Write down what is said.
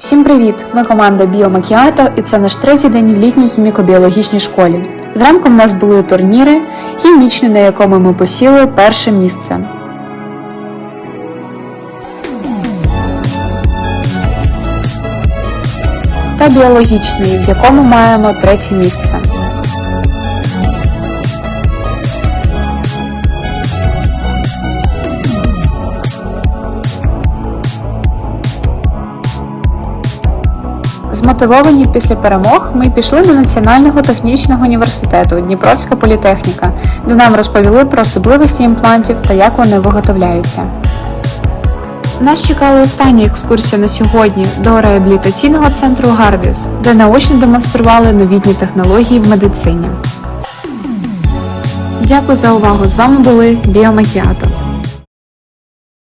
Всім привіт! Ми команда Біомакіато і це наш третій день в літній хіміко-біологічній школі. Зранку в нас були турніри, хімічні, на якому ми посіли перше місце. Та біологічний, в якому маємо третє місце. Змотивовані після перемог, ми пішли до Національного технічного університету Дніпровська політехніка, де нам розповіли про особливості імплантів та як вони виготовляються. Нас чекала остання екскурсія на сьогодні до реабілітаційного центру Гарвіс, де наочно демонстрували новітні технології в медицині. Дякую за увагу! З вами були Біомакіато.